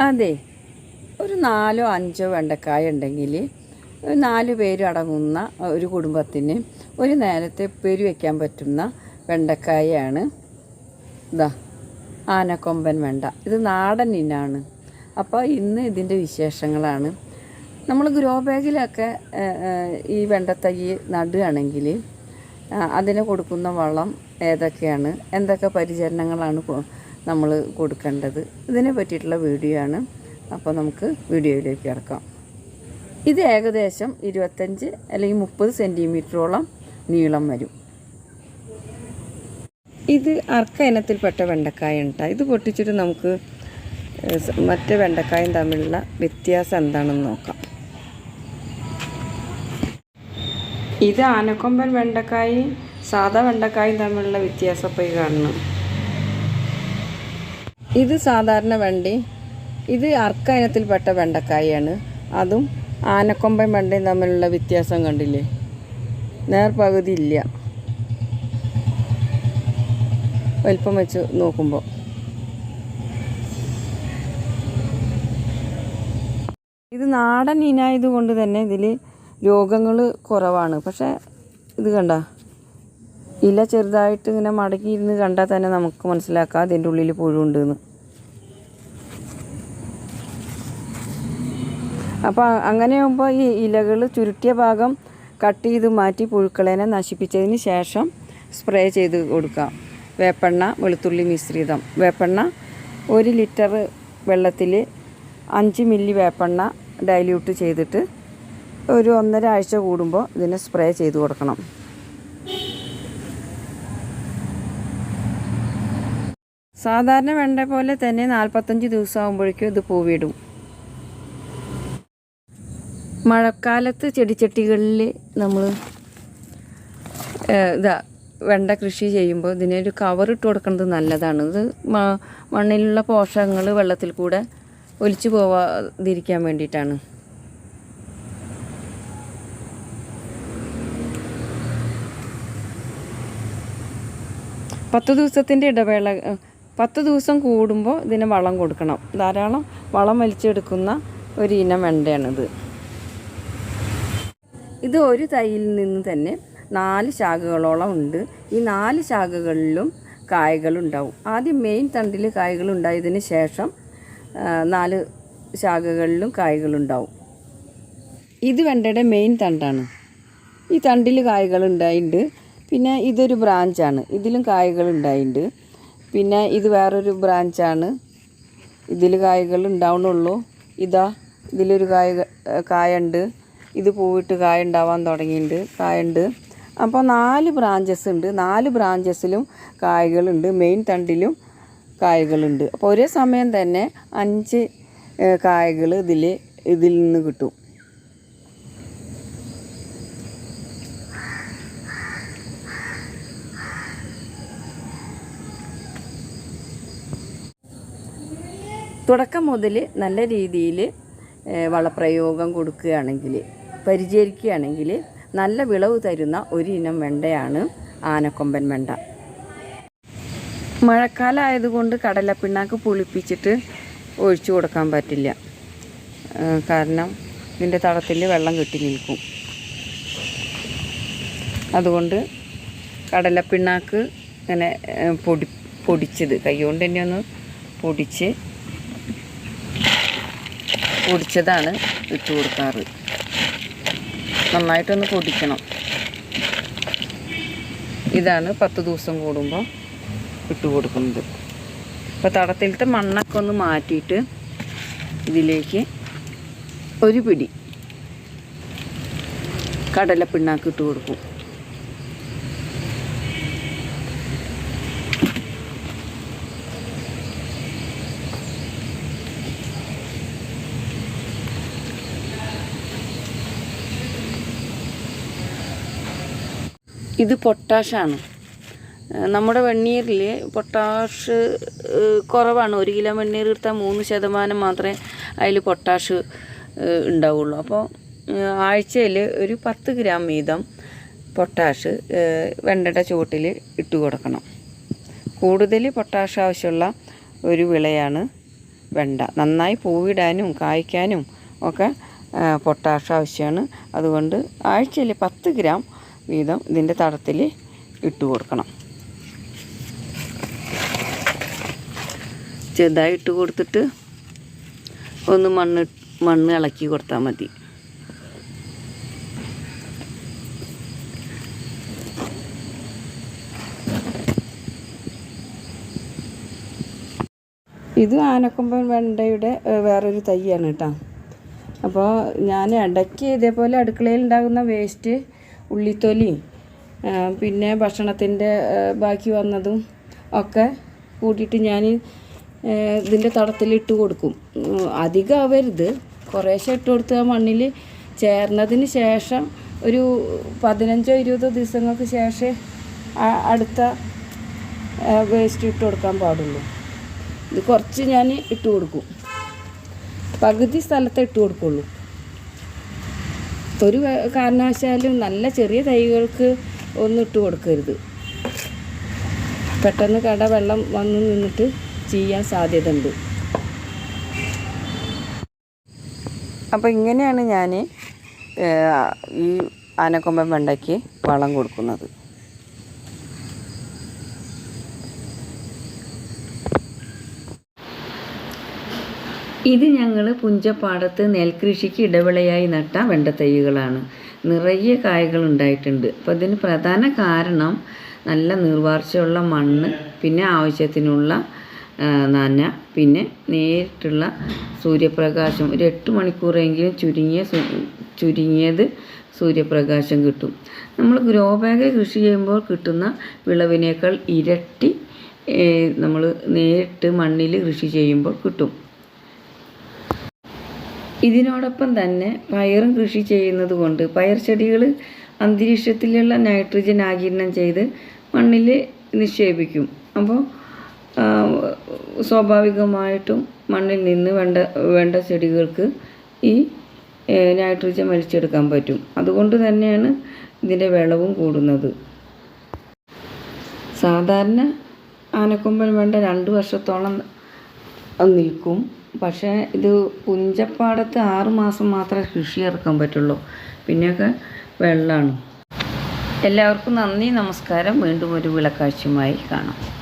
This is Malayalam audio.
അതെ. ഒരു നാലോ അഞ്ചോ വെണ്ടക്കായ ഉണ്ടെങ്കിൽ നാല് പേര് അടങ്ങുന്ന ഒരു കുടുംബത്തിന് ഒരു നേരത്തെ പെരു വയ്ക്കാൻ പറ്റുന്ന വെണ്ടക്കായാണ് ഇതാ ആനക്കൊമ്പൻ വെണ്ട. ഇത് നാടൻ ഇനാണ്. അപ്പോൾ ഇന്ന് ഇതിന്റെ വിശേഷങ്ങളാണ്. നമ്മൾ ഗ്രോ ബാഗിലൊക്കെ ഈ വെണ്ടത്തൈ നടുകയാണെങ്കിൽ അതിന് കൊടുക്കുന്ന വളം ഏതൊക്കെയാണ്? എന്തൊക്കെ പരിചരണങ്ങളാണ് നമ്മൾ കൊടുക്കേണ്ടത്. ഇതിനെ പറ്റിയിട്ടുള്ള വീഡിയോ ആണ്. അപ്പോൾ നമുക്ക് വീഡിയോയിലേക്ക് കിടക്കാം. ഇത് ഏകദേശം ഇരുപത്തഞ്ച് അല്ലെങ്കിൽ മുപ്പത് സെന്റിമീറ്ററോളം നീളം വരും. ഇത് അർക്ക ഇനത്തിൽപ്പെട്ട വെണ്ടക്കായ ഉണ്ടാ. ഇത് പൊട്ടിച്ചിട്ട് നമുക്ക് മറ്റ് വെണ്ടക്കായും തമ്മിലുള്ള വ്യത്യാസം എന്താണെന്ന് നോക്കാം. ഇത് ആനക്കൊമ്പൻ വെണ്ടക്കായും സാധാ വെണ്ടക്കായും തമ്മിലുള്ള വ്യത്യാസം ഈ കാണുന്നു ഇത് സാധാരണ വണ്ടി. ഇത് അർക്ക ഇനത്തിൽപ്പെട്ട വെണ്ടക്കായാണ് അതും ആനക്കൊമ്പൻ വെണ്ടയും തമ്മിലുള്ള വ്യത്യാസം കണ്ടില്ലേ? നേർപകുതി ഇല്ല വലിപ്പം വെച്ച് നോക്കുമ്പോൾ ഇത് നാടൻ ഇനായതുകൊണ്ട് തന്നെ ഇതിൽ രോഗങ്ങൾ കുറവാണ്. പക്ഷേ ഇത് കണ്ട? ഇല ചെറുതായിട്ട് ഇങ്ങനെ മടക്കി ഇരുന്ന് കണ്ടാൽ തന്നെ നമുക്ക് മനസ്സിലാക്കാം അതിന്റെ ഉള്ളിൽ പുഴുണ്ട് എന്ന് അപ്പോൾ അങ്ങനെയാകുമ്പോൾ ഈ ഇലകൾ ചുരുട്ടിയ ഭാഗം കട്ട് ചെയ്ത് മാറ്റി പുഴുക്കളേനെ നശിപ്പിച്ചതിന് ശേഷം സ്പ്രേ ചെയ്ത് കൊടുക്കാം. വേപ്പെണ്ണ വെളുത്തുള്ളി മിശ്രിതം. വേപ്പെണ്ണ ഒരു ലിറ്റർ വെള്ളത്തിൽ അഞ്ച് മില്ലി വേപ്പെണ്ണ ഡൈല്യൂട്ട് ചെയ്തിട്ട് ഒരു ഒന്നര ആഴ്ച കൂടുമ്പോൾ ഇതിനെ സ്പ്രേ ചെയ്ത് കൊടുക്കണം. സാധാരണ വെണ്ട പോലെ തന്നെ നാൽപ്പത്തഞ്ച് ദിവസം ആകുമ്പോഴേക്കും ഇത് പൂവിടും. മഴക്കാലത്ത് ചെടിച്ചട്ടികളിൽ നമ്മൾ ഇതാ വെണ്ട കൃഷി ചെയ്യുമ്പോൾ ഇതിനൊരു കവറിട്ട് കൊടുക്കുന്നത് നല്ലതാണ്. ഇത് മണ്ണിലുള്ള പോഷകങ്ങൾ വെള്ളത്തിൽ കൂടെ ഒലിച്ചു പോവാതിരിക്കാൻ വേണ്ടിയിട്ടാണ്. പത്ത് ദിവസത്തിന്റെ ഇടവേള പത്ത് ദിവസം കൂടുമ്പോൾ ഇതിന് വളം കൊടുക്കണം. ധാരാളം വളം വലിച്ചെടുക്കുന്ന ഒരു ഇനം വെണ്ടയാണിത്. ഇത് ഒരു തൈയിൽ നിന്ന് തന്നെ നാല് ശാഖകളോളം ഉണ്ട്. ഈ നാല് ശാഖകളിലും കായകളുണ്ടാവും ആദ്യം മെയിൻ തണ്ടിൽ കായകളുണ്ടായതിന് ശേഷം നാല് ശാഖകളിലും കായകളുണ്ടാവും ഇത് വെണ്ടയുടെ മെയിൻ തണ്ടാണ്. ഈ തണ്ടിൽ കായകളുണ്ടായിട്ടുണ്ട് പിന്നെ ഇതൊരു ബ്രാഞ്ചാണ് ഇതിലും കായകൾ ഉണ്ടായിട്ടുണ്ട് പിന്നെ ഇത് വേറൊരു ബ്രാഞ്ചാണ്. ഇതിൽ കായകൾ ഉണ്ടാവണുള്ളൂ ഇതാ ഇതിലൊരു കായ കായുണ്ട്. ഇത് പൂവിട്ട് കായ ഉണ്ടാവാൻ തുടങ്ങിയിട്ടുണ്ട് കായുണ്ട്. അപ്പോൾ നാല് ബ്രാഞ്ചസ് ഉണ്ട്. നാല് ബ്രാഞ്ചസിലും കായകളുണ്ട്. മെയിൻ തണ്ടിലും കായകളുണ്ട്. അപ്പോൾ ഒരേ സമയം തന്നെ അഞ്ച് കായകൾ ഇതിൽ ഇതിൽ നിന്ന് കിട്ടും. തുടക്കം മുതൽ നല്ല രീതിയിൽ വളപ്രയോഗം കൊടുക്കുകയാണെങ്കിൽ പരിചരിക്കുകയാണെങ്കിൽ നല്ല വിളവ് തരുന്ന ഒരു ഇനം വെണ്ടയാണ് ആനക്കൊമ്പൻ വെണ്ട. മഴക്കാലമായതുകൊണ്ട് കടലപ്പിണ്ണാക്ക് പുളിപ്പിച്ചിട്ട് ഒഴിച്ചു കൊടുക്കാൻ പറ്റില്ല. കാരണം ഇതിന്റെ തടത്തിൽ വെള്ളം കെട്ടി നിൽക്കും. അതുകൊണ്ട് കടലപ്പിണ്ണാക്ക് ഇങ്ങനെ പൊടി പൊടിച്ചത്. കൈകൊണ്ട് തന്നെ ഒന്ന് പൊടിച്ച് പൊടിച്ചതാണ് ഇട്ട് കൊടുക്കാറ്. നന്നായിട്ടൊന്ന് പൊടിക്കണം. ഇതാണ് പത്ത് ദിവസം കൂടുമ്പോൾ ഇട്ട് കൊടുക്കുന്നത്. അപ്പോൾ തടത്തിലത്തെ മണ്ണൊക്കെ ഒന്ന് മാറ്റിയിട്ട് ഇതിലേക്ക് ഒരു പിടി കടലപ്പിണ്ണാക്ക് ഇട്ട് കൊടുക്കും. ഇത് പൊട്ടാഷാണ്. നമ്മുടെ വെണ്ണീരിൽ പൊട്ടാഷ് കുറവാണ്. ഒരു കിലോ വെണ്ണീർ എടുത്താൽ മൂന്ന് ശതമാനം മാത്രമേ അതിൽ പൊട്ടാഷ് ഉണ്ടാവുള്ളൂ. അപ്പോൾ ആഴ്ചയിൽ ഒരു പത്ത് ഗ്രാം വീതം പൊട്ടാഷ് വെണ്ടയുടെ ചുവട്ടിൽ ഇട്ട് കൊടുക്കണം. കൂടുതൽ പൊട്ടാഷ് ആവശ്യമുള്ള ഒരു വിളയാണ് വെണ്ട. നന്നായി പൂവിടാനും കായ്ക്കാനും ഒക്കെ പൊട്ടാഷ് ആവശ്യമാണ്. അതുകൊണ്ട് ആഴ്ചയിൽ പത്ത് ഗ്രാം വീതം ഇതിന്റെ തടത്തിൽ ഇട്ട് കൊടുക്കണം. ചെറുതായി ഇട്ട് കൊടുത്തിട്ട് ഒന്ന് മണ്ണ് മണ്ണ് ഇളക്കി കൊടുത്താൽ മതി. ഇത് ആനക്കൊമ്പൻ വെണ്ടയുടെ വേറൊരു തൈയാണ് കേട്ടോ. അപ്പോൾ ഞാൻ ഇടയ്ക്ക് ഇതേപോലെ അടുക്കളയിൽ ഉണ്ടാകുന്ന വേസ്റ്റ് ഉള്ളിത്തൊലി പിന്നെ ഭക്ഷണത്തിന്റെ ബാക്കി വന്നതും ഒക്കെ കൂട്ടിയിട്ട് ഞാൻ ഇതിന്റെ തടത്തിലിട്ട് കൊടുക്കും. അധികം ആവരുത്. കുറേശ്ശെ ഇട്ട് കൊടുത്ത് ആ മണ്ണിൽ ചേർന്നതിന് ശേഷം ഒരു പതിനഞ്ചോ ഇരുപതോ ദിവസങ്ങൾക്ക് ശേഷം അടുത്ത വേസ്റ്റ് ഇട്ട് കൊടുക്കാൻ പാടുള്ളൂ. ഇത് കുറച്ച് ഞാൻ ഇട്ട് കൊടുക്കും. പകുതി സ്ഥലത്തെ ഇട്ട് കൊടുക്കുള്ളൂ. ഒരു കാരണവശാലും നല്ല ചെറിയ തൈകൾക്ക് ഒന്നും ഇട്ട് കൊടുക്കരുത്. പെട്ടെന്ന് കട വെള്ളം വന്നു നിന്നിട്ട് ചെയ്യാൻ സാധ്യത ഉണ്ട് അപ്പോൾ ഇങ്ങനെയാണ് ഞാൻ ഈ ആനക്കൊമ്പൻ വെണ്ടയ്ക്ക് വളം കൊടുക്കുന്നത്. ഇത് ഞങ്ങൾ പുഞ്ചപ്പാടത്ത് നെൽകൃഷിക്ക് ഇടവിളയായി നട്ട വെണ്ടത്തൈകളാണ്. നിറയെ കായകൾ ഉണ്ടായിട്ടുണ്ട്. അപ്പോൾ ഇതിന് പ്രധാന കാരണം നല്ല നീർവാർച്ചയുള്ള മണ്ണ് പിന്നെ ആവശ്യത്തിനുള്ള നന പിന്നെ നേരിട്ടുള്ള സൂര്യപ്രകാശം. ഒരു എട്ട് മണിക്കൂറെങ്കിലും ചുരുങ്ങിയ ചുരുങ്ങിയത് സൂര്യപ്രകാശം കിട്ടും. നമ്മൾ ഗ്രോ ബാഗ് കൃഷി ചെയ്യുമ്പോൾ കിട്ടുന്ന വിളവിനേക്കാൾ ഇരട്ടി നമ്മൾ നേരിട്ട് മണ്ണിൽ കൃഷി ചെയ്യുമ്പോൾ കിട്ടും. ഇതിനോടൊപ്പം തന്നെ പയറും കൃഷി ചെയ്യുന്നത് കൊണ്ട് പയർ ചെടികൾ അന്തരീക്ഷത്തിലുള്ള നൈട്രജൻ ആകിരണം ചെയ്ത് മണ്ണിൽ നിക്ഷേപിക്കും. അപ്പോൾ സ്വാഭാവികമായിട്ടും മണ്ണിൽ നിന്ന് വേണ്ട വേണ്ട ചെടികൾക്ക് ഈ നൈട്രജൻ വലിച്ചെടുക്കാൻ പറ്റും. അതുകൊണ്ട് തന്നെയാണ് ഇതിന്റെ വിളവും കൂടുന്നത്. സാധാരണ ആനക്കൊമ്പൻ വേണ്ട രണ്ട് വർഷത്തോളം നിൽക്കും. പക്ഷേ ഇത് പുഞ്ചപ്പാടത്ത് ആറുമാസം മാത്രമേ കൃഷി ഇറക്കാൻ പറ്റുള്ളൂ. പിന്നെയൊക്കെ വെള്ളമാണ് എല്ലാവർക്കും നന്ദി നമസ്കാരം. വീണ്ടും ഒരു വിളക്കാഴ്ചയുമായി കാണാം.